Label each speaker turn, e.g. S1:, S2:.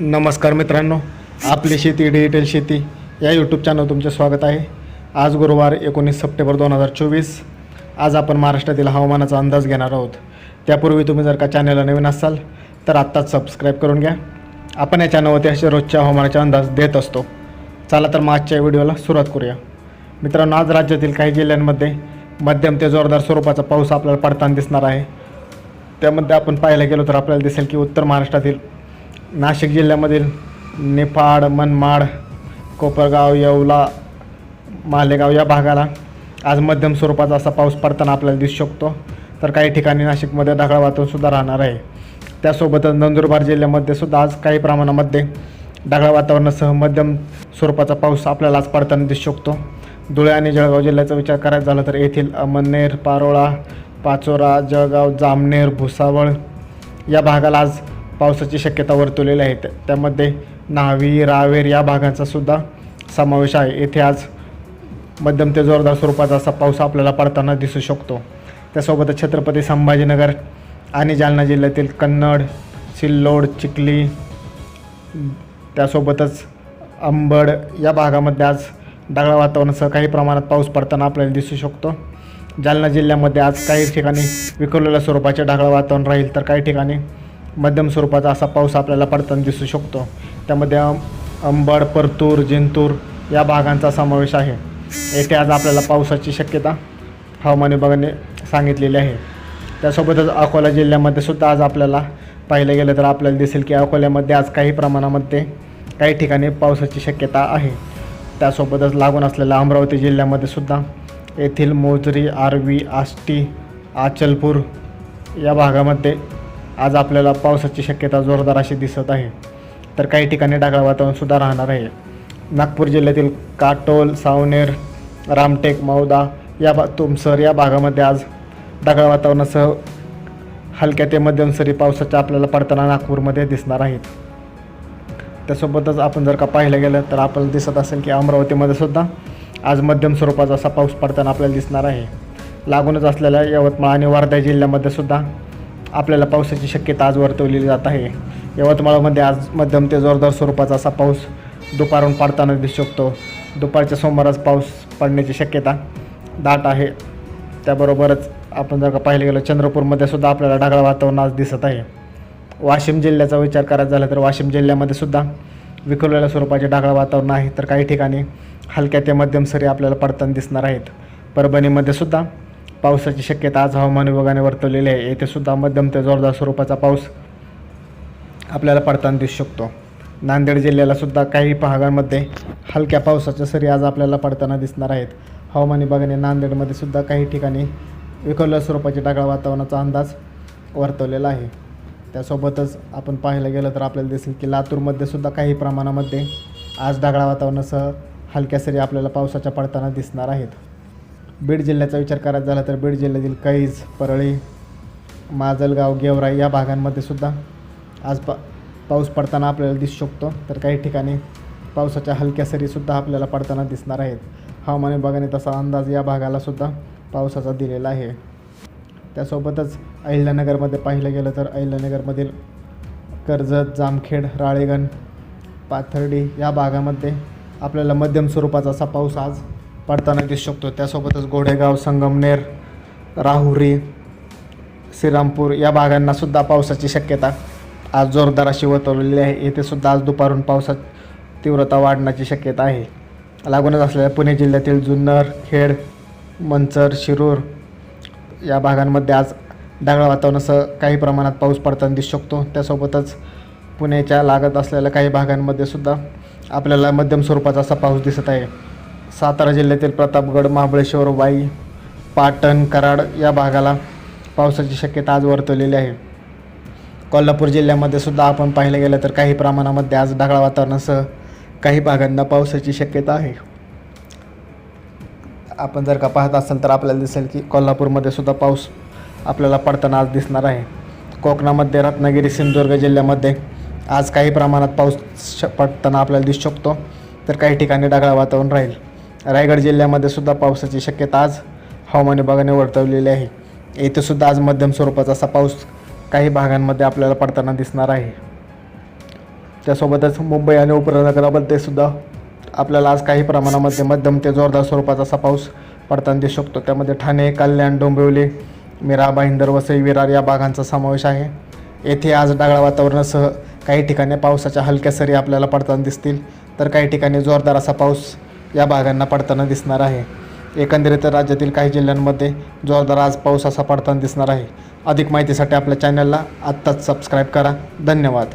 S1: नमस्कार मित्रांनो आपली शेती डिजिटल शेती या यूट्यूब चॅनल तुमचे स्वागत आहे. आज गुरुवार एकोणीस सप्टेंबर दोन हजार चोवीस. आज आपण महाराष्ट्रातील हवामानाचा अंदाज घेणार आहोत. त्यापूर्वी तुम्ही जर का चॅनलला नवीन असाल तर आत्ताच सबस्क्राईब करून घ्या. आपण या चॅनलवरती असे रोजच्या हवामानाचा अंदाज देत असतो. चला तर मग आजच्या व्हिडिओला सुरुवात करूया. मित्रांनो आज राज्यातील काही जिल्ह्यांमध्ये मध्यम ते जोरदार स्वरूपाचा पाऊस आपल्याला पडताना दिसणार आहे. त्यामध्ये आपण पाहायला गेलो तर आपल्याला दिसेल की उत्तर महाराष्ट्रातील नाशिक जिल्ह्यामधील निफाड मनमाड कोपरगाव येवला मालेगाव या भागाला आज मध्यम स्वरूपाचा असा पाऊस पडताना आपल्याला दिसू शकतो. तर काही ठिकाणी नाशिकमध्ये ढगाळ वातावरण सुद्धा राहणार आहे. त्यासोबतच नंदुरबार जिल्ह्यामध्ये सुद्धा आज काही प्रमाणामध्ये ढगाळ वातावरणासह मध्यम स्वरूपाचा पाऊस आपल्याला आज पडताना दिसू शकतो. धुळे आणि जळगाव जिल्ह्याचा विचार करायचा झाला तर येथील अमळनेर पारोळा पाचोरा जळगाव जामनेर भुसावळ या भागाला आज पावसाची शक्यता वर्तवलेली आहे. त्या- त्यामध्ये न्हावी रावेर या भागांचा सुद्धा समावेश आहे. येथे आज मध्यम ते जोरदार स्वरूपाचा असा पाऊस आपल्याला पडताना दिसू शकतो. त्यासोबतच छत्रपती संभाजीनगर आणि जालना जिल्ह्यातील कन्नड सिल्लोड चिखली त्यासोबतच अंबड या भागामध्ये आज ढगाळ वातावरणासह काही प्रमाणात पाऊस पडताना आपल्याला दिसू शकतो. जालना जिल्ह्यामध्ये आज काही ठिकाणी विखुरलेल्या स्वरूपाचे ढगाळ वातावरण राहील तर काही ठिकाणी मध्यम स्वरूपाचा असा पाऊस आपल्याला पडताना दिसू शकतो. त्यामध्ये अंबड परतूर जिंतूर या भागांचा समावेश आहे. येथे आज आपल्याला पावसाची शक्यता हवामान विभागाने सांगितलेली आहे. त्यासोबतच अकोला जिल्ह्यामध्ये सुद्धा आज आपल्याला पाहिलं गेलं तर आपल्याला दिसेल की अकोल्यामध्ये आज काही प्रमाणामध्ये काही ठिकाणी पावसाची शक्यता आहे. त्यासोबतच लागून असलेल्या अमरावती जिल्ह्यामध्ये सुद्धा येथील मोजरी आरवी आष्टी आचलपूर या भागामध्ये आज आपल्याला पावसाची शक्यता जोरदार अशी दिसत आहे. तर काही ठिकाणी ढगाळ वातावरणसुद्धा राहणार आहे. नागपूर जिल्ह्यातील काटोल सावनेर रामटेक मौदा या बा तुमसर या भागामध्ये आज ढगाळ वातावरणासह हलक्या ते मध्यम सरी पावसाच्या आपल्याला पडताना नागपूरमध्ये दिसणार आहेत. त्यासोबतच आपण जर का पाहिलं गेलं तर आपल्याला दिसत असेल की अमरावतीमध्ये सुद्धा आज मध्यम स्वरूपाचा असा पाऊस पडताना आपल्याला दिसणार आहे. लागूनच असलेल्या यवतमाळ आणि वर्धा जिल्ह्यामध्ये सुद्धा आपल्याला पावसाची शक्यता आज वर्तवलेली जात आहे. यवतमाळमध्ये आज मध्यम ते जोरदार स्वरूपाचा असा पाऊस दुपारून पडताना दिसू शकतो. दुपारच्या सोमवारच पाऊस पडण्याची शक्यता दाट आहे. त्याबरोबरच आपण जर का पाहिलं गेलं चंद्रपूरमध्ये सुद्धा आपल्याला ढगाळ वातावरण आज दिसत आहे. वाशिम जिल्ह्याचा विचार करायचा झाला तर वाशिम जिल्ह्यामध्ये सुद्धा विखुरलेल्या स्वरूपाचे ढगाळ वातावरण आहे. तर काही ठिकाणी हलक्या ते मध्यम सरी आपल्याला पडताना दिसणार आहेत. परभणीमध्ये सुद्धा पावसाची शक्यता आज हवामान विभागाने वर्तवलेली आहे. येथे सुद्धा मध्यम ते जोरदार स्वरूपाचा पाऊस आपल्याला पडताना दिसू शकतो. नांदेड जिल्ह्याला सुद्धा काही भागांमध्ये हलक्या पावसाच्या सरी आज आपल्याला पडताना दिसणार आहेत. हवामान विभागाने नांदेडमध्ये सुद्धा काही ठिकाणी विखरल्या स्वरूपाचे ढगाळ वातावरणाचा अंदाज वर्तवलेला आहे. त्यासोबतच आपण पाहायला गेलं तर आपल्याला दिसेल की लातूरमध्ये सुद्धा काही प्रमाणामध्ये आज ढगाळ वातावरणासह हलक्या सरी आपल्याला पावसाच्या पडताना दिसणार आहेत. बीड जिल्ह्याचा विचार करायचा झाला तर बीड जिल्ह्यातील कैज परळी माजलगाव गेवराई या भागांमध्ये सुद्धा आज पा पाऊस पडताना आपल्याला दिसू शकतो. तर काही ठिकाणी पावसाच्या हलक्या सरीसुद्धा आपल्याला पडताना दिसणार आहेत. हवामान विभागाने तसा अंदाज या भागालासुद्धा पावसाचा दिलेला आहे. त्यासोबतच अहिल्यानगरमध्ये पाहिलं गेलं तर अहिल्यानगरमधील कर्जत जामखेड राळेगण पाथर्डी या भागामध्ये आपल्याला मध्यम स्वरूपाचा असा पाऊस आज पडताना दिसू शकतो. त्यासोबतच गोडेगाव संगमनेर राहुरी श्रीरामपूर या भागांनासुद्धा पावसाची शक्यता आज जोरदार अशी वर्तवलेली आहे. येथेसुद्धा आज दुपारून पावसात तीव्रता वाढण्याची शक्यता आहे. लागूनच असलेल्या पुणे जिल्ह्यातील जुन्नर खेड मंचर शिरूर या भागांमध्ये आज ढगाळ वातावरणासह काही प्रमाणात पाऊस पडताना दिसू शकतो. त्यासोबतच पुण्याच्या लागत असलेल्या काही भागांमध्ये सुद्धा आपल्याला मध्यम स्वरूपाचा असा पाऊस दिसत आहे. सातारा जिल्ह्यातील प्रतापगड महाबळेश्वर वाई पाटण कराड या भागाला पावसाची शक्यता आज वर्तवलेली आहे. कोल्हापूर जिल्ह्यामध्ये सुद्धा आपण पाहिलं गेलं तर काही प्रमाणामध्ये आज ढगाळ वातावरणासह काही भागांना पावसाची शक्यता आहे. आपण जर का पाहत असाल तर आपल्याला दिसेल की कोल्हापूरमध्ये सुद्धा पाऊस आपल्याला पडताना आज दिसणार आहे. कोकणामध्ये रत्नागिरी सिंधुदुर्ग जिल्ह्यामध्ये आज काही प्रमाणात पाऊस श पडताना आपल्याला दिसू शकतो. तर काही ठिकाणी ढगाळ वातावरण राहील. रायगड जिल्ह्यामध्ये सुद्धा पावसाची शक्यता आज हवामान विभागाने वर्तवलेली आहे. येथे सुद्धा आज मध्यम स्वरूपाचा असा पाऊस काही भागांमध्ये आपल्याला पडताना दिसणार आहे. त्यासोबतच मुंबई आणि उपनगरामध्ये सुद्धा आपल्याला आज काही प्रमाणामध्ये मध्यम ते जोरदार स्वरूपाचा असा पाऊस पडताना दिसू शकतो. त्यामध्ये ठाणे कल्याण डोंबिवली मिरा भाईंदर वसई विरार या भागांचा समावेश आहे. येथे आज ढगाळ वातावरणासह काही ठिकाणी पावसाच्या हलक्या सरी आपल्याला पडताना दिसतील. तर काही ठिकाणी जोरदार असा पाऊस या भागांना पडताना दिसणार आहे. एकंदरीत राज्यातील काही जिल्ह्यांमध्ये जोरदार आज पाऊस असा पडताना दिसणार आहे. अधिक माहितीसाठी आपल्या चॅनलला आत्ताच सबस्क्राईब करा. धन्यवाद.